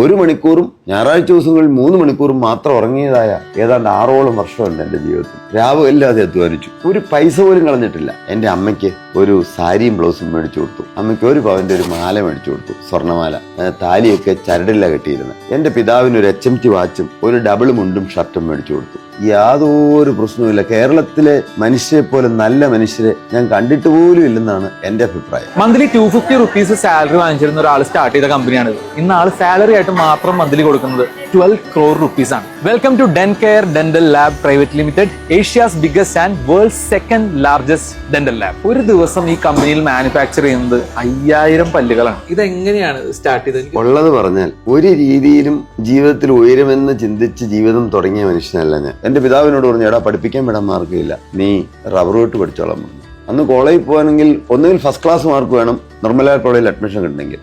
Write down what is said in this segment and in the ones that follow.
ഒരു മണിക്കൂറും ഞായറാഴ്ച ദിവസങ്ങളിൽ മൂന്ന് മണിക്കൂറും മാത്രം ഉറങ്ങിയതായ ഏതാണ്ട് ആറോളം വർഷമുണ്ട് എന്റെ ജീവിതത്തിൽ. രാവിലെ ഇല്ലാതെ അധ്വാനിച്ചു. ഒരു പൈസ പോലും കളഞ്ഞിട്ടില്ല. എന്റെ അമ്മയ്ക്ക് ഒരു സാരിയും ബ്ലൗസും മേടിച്ചു കൊടുത്തു. അമ്മയ്ക്ക് ഒരു പവന്റെ ഒരു മാല മേടിച്ചു കൊടുത്തു. സ്വർണമാല. താലിയൊക്കെ ചരടില്ല കെട്ടിയിരുന്നു. എന്റെ പിതാവിന് ഒരു എച്ച് എം ടി വാച്ചും ഒരു ഡബിൾ മുണ്ടും ഷർട്ടും മേടിച്ചു കൊടുത്തു. യാതൊരു പ്രശ്നവുമില്ല. കേരളത്തിലെ മനുഷ്യരെ പോലെ നല്ല മനുഷ്യരെ ഞാൻ കണ്ടിട്ട് പോലും ഇല്ലെന്നാണ് എന്റെ അഭിപ്രായം. Monthly two fifty rupees salary വാങ്ങിച്ചിരുന്ന ഒരാൾ സ്റ്റാർട്ട് ചെയ്ത കമ്പനിയാണിത് ഇന്ന് ആൾ സാലറി ആയിട്ട് മാത്രം മന്ത്ലി കൊടുക്കുന്നത്. ട്വൽവ് ക്രോർ റുപ്പീസ് ആണ്. Welcome to Den Care dental lab private limited Asia's biggest and world second largest dental lab ഒരു ദിവസം ഈ കമ്പനിയിൽ മാനുഫാക്ചർ ചെയ്യുന്നത് അയ്യായിരം പല്ലുകളാണ്. ഇതെങ്ങനെയാണ് സ്റ്റാർട്ട് ചെയ്തത്? ഉള്ളത് പറഞ്ഞാൽ ഒരു രീതിയിലും ജീവിതത്തിൽ ഉയരുമെന്ന് ചിന്തിച്ച് ജീവിതം തുടങ്ങിയ മനുഷ്യനല്ല ഞാൻ. എന്റെ പിതാവിനോട് പറഞ്ഞു എടാ പഠിപ്പിക്കാൻ വിടാൻ മാർഗമില്ല. നീ റബ്ബർ വെട്ട് പഠിച്ചോളാം. പറഞ്ഞു അന്ന് കോളേജിൽ പോകണമെങ്കിൽ ഒന്നുകിൽ ഫസ്റ്റ് ക്ലാസ് മാർക്ക് വേണം നിർമ്മല കോളേജിൽ അഡ്മിഷൻ കിട്ടണമെങ്കിൽ.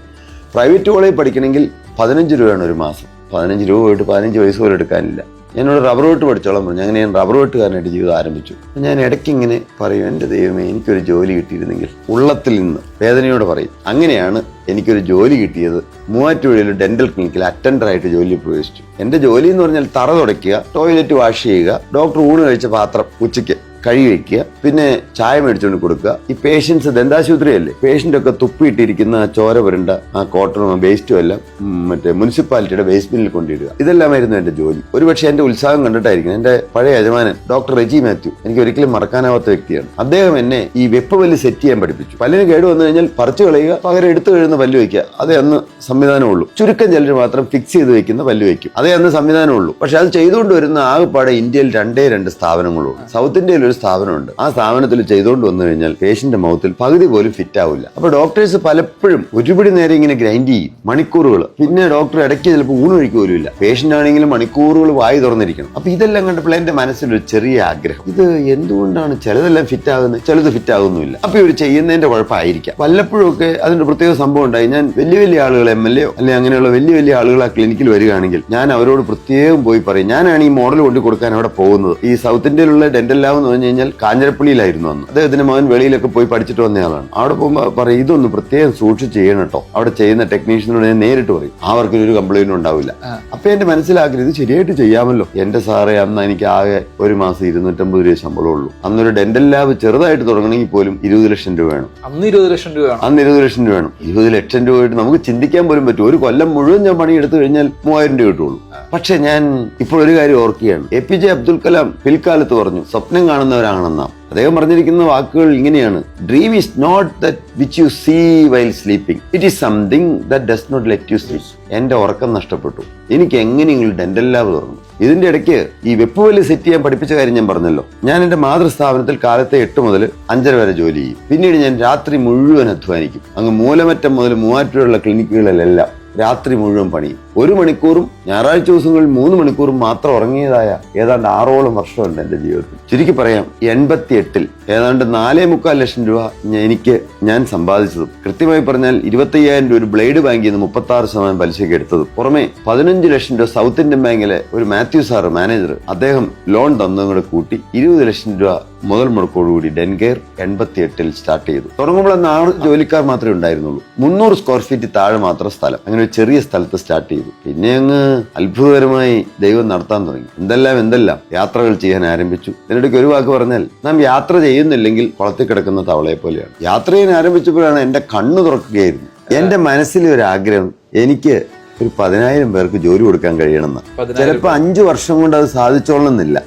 പ്രൈവറ്റ് കോളേജിൽ പഠിക്കണമെങ്കിൽ പതിനഞ്ച് രൂപയാണ് ഒരു മാസം. പതിനഞ്ച് രൂപ പോയിട്ട് പതിനഞ്ച് വയസ്സ് പോലും എടുക്കാനില്ല. എന്നോട് റബ്ബർ വെട്ട് പഠിച്ചോളാം പറഞ്ഞു. അങ്ങനെ ഞാൻ റബ്ബർ വെട്ടുകാരനായിട്ട് ജീവിതം ആരംഭിച്ചു. ഞാൻ ഇടയ്ക്ക് ഇങ്ങനെ പറയും എന്റെ ദൈവമേ എനിക്കൊരു ജോലി കിട്ടിയിരുന്നെങ്കിൽ ഉള്ളത്തിൽ നിന്ന് വേദനയോട് പറയും. അങ്ങനെയാണ് എനിക്കൊരു ജോലി കിട്ടിയത്. മൂവാറ്റുപുഴയിൽ ഡെന്റൽ ക്ലിനിക്കിൽ അറ്റൻഡറായിട്ട് ജോലി പ്രവേശിച്ചു. എന്റെ ജോലി എന്ന് പറഞ്ഞാൽ തറ തുടയ്ക്കുക ടോയ്ലറ്റ് വാഷ് ചെയ്യുക ഡോക്ടർ ഊണ് കഴിച്ച പാത്രം ഉച്ചയ്ക്ക് കഴുകി വയ്ക്കുക പിന്നെ ചായ മേടിച്ചുകൊണ്ട് കൊടുക്കുക. ഈ പേഷ്യൻസ് ദന്താശുപത്രിയല്ലേ? പേഷ്യന്റ് ഒക്കെ തുപ്പിയിട്ടിരിക്കുന്ന ചോര പുരണ്ട ആ കോട്ടണും വേസ്റ്റും എല്ലാം മറ്റേ മുനിസിപ്പാലിറ്റിയുടെ വേസ്റ്റ് ബിന്നിൽ കൊണ്ടിടുക. ഇതെല്ലാമായിരുന്നു എന്റെ ജോലി. ഒരുപക്ഷെ എന്റെ ഉത്സാഹം കണ്ടിട്ടായിരിക്കും. എന്റെ പഴയ യജമാനൻ ഡോക്ടർ റെജി മാത്യു എനിക്ക് ഒരിക്കലും മറക്കാനാവാത്ത വ്യക്തിയാണ്. അദ്ദേഹം എന്നെ ഈ വെപ്പ് പല്ല് സെറ്റ് ചെയ്യാൻ പഠിപ്പിച്ചു. പല്ലിന് കേട് വന്നു കഴിഞ്ഞാൽ പറിച്ചു കളയുക പകരം എടുത്തു കഴിയുന്ന പല്ല് വയ്ക്കുക. അതേ അന്ന് സംവിധാനമുള്ളൂ. ചുരുക്കം ചിലർ മാത്രം ഫിക്സ് ചെയ്ത് വെക്കുന്ന പല്ല് വയ്ക്കും. അതേ അന്ന് സംവിധാനമുള്ളൂ. പക്ഷെ അത് ചെയ്തുകൊണ്ട് വരുന്ന ആകെപ്പാടെ ഇന്ത്യയിൽ രണ്ടേ രണ്ട് സ്ഥാപനങ്ങളുള്ളൂ സൗത്ത് ഇന്ത്യയിൽ ഒരു സ്ഥാപനമുണ്ട്. ആ സ്ഥാപനത്തിൽ ചെയ്തുകൊണ്ട് വന്നു കഴിഞ്ഞാൽ പേഷ്യന്റ് മൗത്തിൽ പകുതി പോലും ഫിറ്റ് ആവില്ല. അപ്പൊ ഡോക്ടേഴ്സ് പലപ്പോഴും ഒരുപിടി നേരം ഇങ്ങനെ ഗ്രൈൻഡ് ചെയ്യും. മണിക്കൂറുകൾ. പിന്നെ ഡോക്ടർ ഇടയ്ക്ക് ചിലപ്പോൾ ഊണ് പോലും ഇല്ല. പേഷ്യന്റ് ആണെങ്കിലും മണിക്കൂറുകൾ വായി തുറന്നിരിക്കണം. അപ്പൊ ഇതെല്ലാം കണ്ടപ്പോൾ എന്റെ മനസ്സിലൊരു ചെറിയ ആഗ്രഹം. ഇത് എന്തുകൊണ്ടാണ് ചിലതെല്ലാം ഫിറ്റ് ആകുന്നത്? ചിലത് ഫിറ്റ് ആകുന്നില്ല അപ്പൊ ഇവർ ചെയ്യുന്നതിന്റെ കുഴപ്പമായിരിക്കാം. വല്ലപ്പോഴും ഒക്കെ അതിന്റെ പ്രത്യേക സംഭവം ഉണ്ടായി. ഞാൻ വലിയ വലിയ ആളുകൾ എം എൽ എ അല്ലെങ്കിൽ അങ്ങനെയുള്ള വലിയ വലിയ ആളുകൾ ആ ക്ലിനിക്കിൽ വരികയാണെങ്കിൽ ഞാൻ അവരോട് പ്രത്യേകം പോയി പറയും. ഞാനാണ് ഈ മോഡൽ കൊണ്ടു കൊടുക്കാൻ അവിടെ പോകുന്നത്. ഈ സൗത്ത് ഇന്ത്യയിലുള്ള ഡെന്റൽ ലാബ് എന്ന് പറഞ്ഞു കഴിഞ്ഞാൽ കാഞ്ഞിരപ്പള്ളിയിലായിരുന്നു അന്ന്. അദ്ദേഹത്തിന്റെ മകൻ വെളിയിലൊക്കെ പോയി പഠിച്ചിട്ട് വന്നയാളാണ് അവിടെ പോകുമ്പോൾ പറയും ഇതൊന്ന് പ്രത്യേകം സൂക്ഷിച്ച് ചെയ്യണം കേട്ടോ അവിടെ ചെയ്യുന്ന ടെക്നീഷ്യനോട് ഞാൻ നേരിട്ട് പറയും അവർക്ക് ഒരു കംപ്ലൈന്റ് ഉണ്ടാവില്ല. അപ്പൊ എന്റെ മനസ്സിലാക്കരുത് ഇത് ശരിയായിട്ട് ചെയ്യാമല്ലോ. എന്റെ സാറേ അന്ന് എനിക്ക് ആകെ ഒരു മാസം ഇരുന്നൂറ്റമ്പത് രൂപ ശമ്പളം ഉള്ളൂ. അന്നൊരു ഡെന്റൽ ലാബ് ചെറുതായിട്ട് തുടങ്ങണമെങ്കിൽ പോലും ഇരുപത് ലക്ഷം രൂപ വേണം. അന്ന് ഇരുപത് ലക്ഷം രൂപയാണ് അന്ന് ഇരുപത് ലക്ഷം രൂപ വേണം. ഇരുപത് ലക്ഷം രൂപ ആയിട്ട് നമുക്ക് ചിന്തിക്കാൻ പോലും പറ്റും. ഒരു കൊല്ലം മുഴുവൻ ഞാൻ പണി എടുത്തു കഴിഞ്ഞാൽ മൂവായിരം രൂപ കിട്ടുള്ളൂ. പക്ഷെ ഞാൻ ഇപ്പോൾ ഒരു കാര്യം ഓർക്കുകയാണ്. A P J Abdul Kalam പിൽക്കാലത്ത് പറഞ്ഞു സ്വപ്നം കാണുന്നവരാണെന്നാം. അദ്ദേഹം പറഞ്ഞിരിക്കുന്ന വാക്കുകൾ ഇങ്ങനെയാണ്. Dream is not that which you see while sleeping it is something that does not let you sleep എന്റെ ഉറക്കം നഷ്ടപ്പെട്ടു. എനിക്ക് എങ്ങനെയെങ്കിലും ഡെന്റൽ ലാബ് തുറന്നു? ഇതിന്റെ ഇടയ്ക്ക് ഈ വെപ്പ് വലി സെറ്റ് ചെയ്യാൻ പഠിപ്പിച്ച കാര്യം ഞാൻ പറഞ്ഞല്ലോ. ഞാൻ എന്റെ മാതൃസ്ഥാപനത്തിൽ കാലത്തെ എട്ട് മുതൽ അഞ്ചര വരെ ജോലി ചെയ്യും. പിന്നീട് ഞാൻ രാത്രി മുഴുവൻ അധ്വാനിക്കും. അങ്ങ് മൂലമറ്റം മുതൽ മൂവാറ്റുള്ള ക്ലിനിക്കുകളിലെല്ലാം രാത്രി മുഴുവൻ പണിയും. ഒരു മണിക്കൂറും ഞായറാഴ്ച ദിവസങ്ങളിൽ മൂന്ന് മണിക്കൂറും മാത്രം ഉറങ്ങിയതായ ഏതാണ്ട് ആറോളം വർഷമുണ്ട് എന്റെ ജീവിതത്തിൽ. ചുരുക്കി പറയാം എൺപത്തി എട്ടിൽ ഏതാണ്ട് നാലേ മുക്കാൽ ലക്ഷം രൂപ എനിക്ക് ഞാൻ സമ്പാദിച്ചതും. കൃത്യമായി പറഞ്ഞാൽ ഇരുപത്തയ്യായിരം രൂപ ഒരു ബ്ലേഡ് ബാങ്കിൽ നിന്ന് മുപ്പത്തി ആറ് ശതമാനം പലിശയ്ക്ക് എടുത്തതും. പുറമെ പതിനഞ്ച് ലക്ഷം രൂപ സൗത്ത് ഇന്ത്യൻ ബാങ്കിലെ ഒരു മാത്യു സാറ് മാനേജർ അദ്ദേഹം ലോൺ തന്നതും കൂടെ കൂട്ടി ഇരുപത് ലക്ഷം രൂപ മുതൽ മുടക്കോടുകൂടി ഡെൻകെയർ എൺപത്തി എട്ടിൽ സ്റ്റാർട്ട് ചെയ്തു. തുടങ്ങുമ്പോൾ അന്ന് ആറ് ജോലിക്കാർ മാത്രമേ ഉണ്ടായിരുന്നുള്ളൂ. മുന്നൂറ് സ്ക്വയർ ഫീറ്റ് താഴെ മാത്രം സ്ഥലം. അങ്ങനെ ഒരു ചെറിയ സ്ഥലത്ത് സ്റ്റാർട്ട് ചെയ്തു. പിന്നെ അങ്ങ് അത്ഭുതകരമായി ദൈവം നടത്താൻ തുടങ്ങി. എന്തെല്ലാം എന്തെല്ലാം യാത്രകൾ ചെയ്യാൻ ആരംഭിച്ചു? ഇതിനിടയ്ക്ക് ഒരു വാക്ക് പറഞ്ഞാൽ നാം യാത്ര ചെയ്യുന്നില്ലെങ്കിൽ കുളത്തിൽ കിടക്കുന്ന തവളയെ പോലെയാണ്. യാത്ര ചെയ്യാൻ ആരംഭിച്ചപ്പോഴാണ് എന്റെ കണ്ണു തുറക്കുകയായിരുന്നു. എന്റെ മനസ്സിലെ ഒരു ആഗ്രഹം എനിക്ക് ഒരു പതിനായിരം പേർക്ക് ജോലി കൊടുക്കാൻ കഴിയണമെന്ന്. ചിലപ്പോൾ അഞ്ചു വർഷം കൊണ്ട് അത് സാധിച്ചോളണമെന്നില്ല.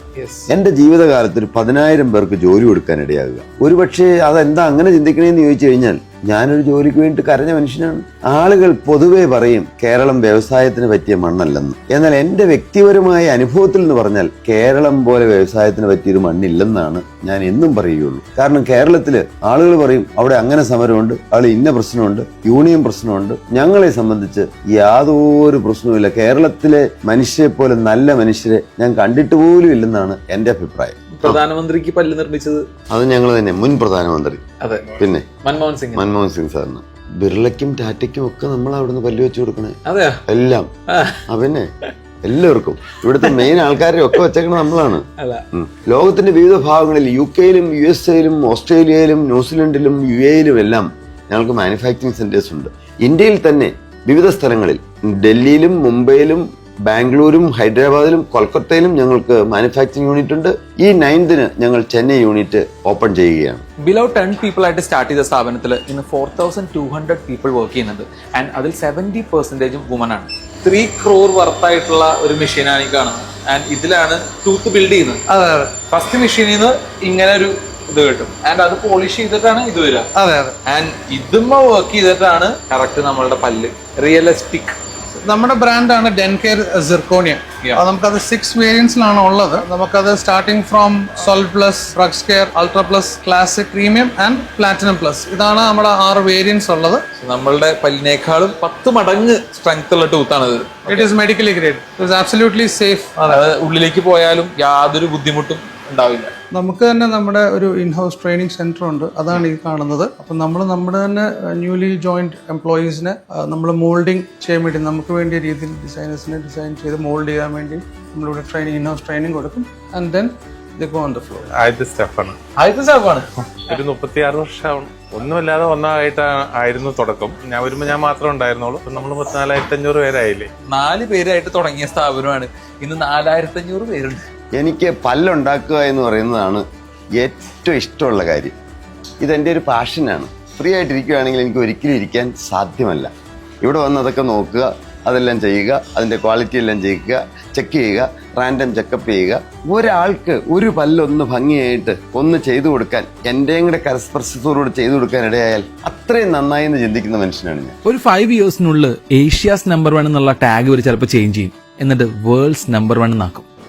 എന്റെ ജീവിതകാലത്ത് ഒരു പതിനായിരം പേർക്ക് ജോലി കൊടുക്കാൻ ഇടയാകുക. ഒരുപക്ഷെ അതെന്താ അങ്ങനെ ചിന്തിക്കണേന്ന് ചോദിച്ചു കഴിഞ്ഞാൽ ഞാനൊരു ജോലിക്ക് വേണ്ടി കരഞ്ഞ മനുഷ്യനാണ്. ആളുകൾ പൊതുവേ പറയും കേരളം വ്യവസായത്തിന് പറ്റിയ മണ്ണല്ലെന്ന്. എന്നാൽ എന്റെ വ്യക്തിപരമായ അനുഭവത്തിൽ എന്ന് പറഞ്ഞാൽ കേരളം പോലെ വ്യവസായത്തിന് പറ്റിയൊരു മണ്ണില്ലെന്നാണ് ഞാൻ എന്നും പറയുകയുള്ളൂ. കാരണം കേരളത്തിൽ ആളുകൾ പറയും അവിടെ അങ്ങനെ സമരമുണ്ട് അവിടെ ഇന്ന പ്രശ്നമുണ്ട് യൂണിയൻ പ്രശ്നമുണ്ട്. ഞങ്ങളെ സംബന്ധിച്ച് യാതൊരു പ്രശ്നവുമില്ല. കേരളത്തിലെ മനുഷ്യരെ പോലെ നല്ല മനുഷ്യരെ ഞാൻ കണ്ടിട്ട് പോലും ഇല്ലെന്നാണ് എന്റെ അഭിപ്രായം. പ്രധാനമന്ത്രിക്ക് പല്ല് നിർമ്മിച്ചത്? അത് ഞങ്ങൾ തന്നെ മുൻ പ്രധാനമന്ത്രി. അതെ. പിന്നെ? മൻമോഹൻ സിംഗ് മൻമോഹൻ സിംഗ് സാറിന്. ബിർളയ്ക്കും ടാറ്റയ്ക്കും ഒക്കെ നമ്മൾ അവിടുന്ന് പല്ലു വെച്ച് കൊടുക്കണേ. അതെയോ? എല്ലാം. ആ. പിന്നെ? എല്ലാവർക്കും. ഇവിടുത്തെ മെയിൻ ആൾക്കാരെ ഒക്കെ വെച്ചേക്കണ നമ്മളാണ്. ലോകത്തിന്റെ വിവിധ ഭാഗങ്ങളിൽ യു കെയിലും യു എസ് എയിലും ഓസ്ട്രേലിയയിലും ന്യൂസിലൻഡിലും യു എയിലും എല്ലാം ഞങ്ങൾക്ക് മാനുഫാക്ചറിങ് സെന്റേഴ്സ് ഉണ്ട്. ഇന്ത്യയിൽ തന്നെ വിവിധ സ്ഥലങ്ങളിൽ ഡൽഹിയിലും മുംബൈയിലും ബാംഗ്ലൂരും ഹൈദരാബാദിലും കൊൽക്കത്തയിലും ഞങ്ങൾക്ക് മാനുഫാക്ചറിംഗ് യൂണിറ്റ് ഉണ്ട്. ഈ നയൻത്തിന് ഞങ്ങൾ ചെന്നൈ യൂണിറ്റ് ഓപ്പൺ ചെയ്യുകയാണ്. ബിലോ ടെൻ പീപ്പിൾ ആയിട്ട് സ്റ്റാർട്ട് ചെയ്ത സ്ഥാപനത്തിൽ ഇന്ന് four thousand two hundred people work ചെയ്യുന്നുണ്ട്. ആൻഡ് അതിൽ സെവന്റി പെർസെന്റേജും വുമൺ ആണ്. ത്രീ ക്രോർ വർത്തായിട്ടുള്ള ഒരു മെഷീനാണ് ഈ കാണുന്നത്. ആൻഡ് ഇതിലാണ് ടൂത്ത് ബിൽഡ് ചെയ്യുന്നത്. അതെ അതെ. ഫസ്റ്റ് മെഷീനിൽ നിന്ന് ഇങ്ങനെ ഒരു ഇത് കിട്ടും. ആൻഡ് അത് പോളിഷ് ചെയ്തിട്ടാണ് ഇത് വരിക. അതെ അതെ. ആൻഡ് ഇതുമ്മ വർക്ക് ചെയ്തിട്ടാണ് കറക്റ്റ് നമ്മളുടെ പല്ല്. റിയലിസ്റ്റിക് നമ്മുടെ ബ്രാൻഡാണ് ഡെൻ കെയർ സിർക്കോണിയ. നമുക്കത് സിക്സ് വേരിയൻസിലാണ് ഉള്ളത്. നമുക്കത് starting from solve plus ഫ്രക്സ് care ultra plus classic premium and platinum plus ഇതാണ് നമ്മുടെ ആറ് വേരിയൻസ് ഉള്ളത്. നമ്മളുടെ പല്ലിനേക്കാളും പത്ത് മടങ്ങ് സ്ട്രെങ്ത് ഉള്ള ടൂത്താണ് ഇത് it is medically grade it is absolutely safe ഉള്ളിലേക്ക് പോയാലും യാതൊരു ബുദ്ധിമുട്ടും ഉണ്ടാവില്ല. നമുക്ക് തന്നെ നമ്മുടെ ഒരു ഇൻഹൗസ് ട്രെയിനിങ് സെന്റർ ഉണ്ട്. അതാണ് ഈ കാണുന്നത്. അപ്പം നമ്മൾ നമ്മുടെ തന്നെ ന്യൂലി ജോയിന്റ് എംപ്ലോയീസിനെ നമ്മൾ മോൾഡിങ് ചെയ്യാൻ വേണ്ടി നമുക്ക് വേണ്ടിയ രീതിയിൽ ഡിസൈനേഴ്സിനെ ഡിസൈൻ ചെയ്ത് മോൾഡ് ചെയ്യാൻ വേണ്ടി നമ്മളിവിടെ ട്രെയിനിങ് ഇൻഹൗസ് ട്രെയിനിങ് കൊടുക്കും. ആൻഡ് ദെൻ ആദ്യത്തെ ആദ്യത്തെ സ്റ്റാഫാണ് ഒരു മുപ്പത്തിയാറ് ഒന്നുമില്ലാതെ ഒന്നായിട്ട് ആയിരുന്നു തുടക്കം. ഞാൻ വരുമ്പോൾ ഞാൻ മാത്രം ഉണ്ടായിരുന്നുള്ളൂ. നമ്മൾ പത്തിനാലായിരത്തി അഞ്ഞൂറ് പേരായില്ലേ? നാല് പേരായിട്ട് തുടങ്ങിയ സ്ഥാപനമാണ്. ഇന്ന് നാലായിരത്തി അഞ്ഞൂറ് പേരുണ്ട്. എനിക്ക് പല്ലുണ്ടാക്കുക എന്ന് പറയുന്നതാണ് ഏറ്റവും ഇഷ്ടമുള്ള കാര്യം. ഇതെന്റെ ഒരു പാഷനാണ്. ഫ്രീ ആയിട്ടിരിക്കുകയാണെങ്കിൽ എനിക്ക് ഒരിക്കലും ഇരിക്കാൻ സാധ്യമല്ല. ഇവിടെ വന്ന് അതൊക്കെ നോക്കുക അതെല്ലാം ചെയ്യുക അതിന്റെ ക്വാളിറ്റി എല്ലാം ചെയ്യുക ചെക്ക് ചെയ്യുക റാൻഡം ചെക്കപ്പ് ചെയ്യുക. ഒരാൾക്ക് ഒരു പല്ലൊന്ന് ഭംഗിയായിട്ട് ഒന്ന് ചെയ്തു കൊടുക്കാൻ എന്റെയും കൂടെ കരസ്പർശത്തോടുകൂടി ചെയ്തു കൊടുക്കാൻ ഇടയായാൽ അത്രയും നന്നായി എന്ന് ചിന്തിക്കുന്ന മനുഷ്യനാണ് ഞാൻ. ഒരു ഫൈവ് ഇയേഴ്സിനുള്ളിൽ ഏഷ്യാസ് നമ്പർ വൺ എന്നുള്ള ടാഗ് ഒരു ചിലപ്പോൾ ചേഞ്ച് ചെയ്യും. എന്നിട്ട് വേൾഡ്സ് നമ്പർ വൺ എന്നാക്കും.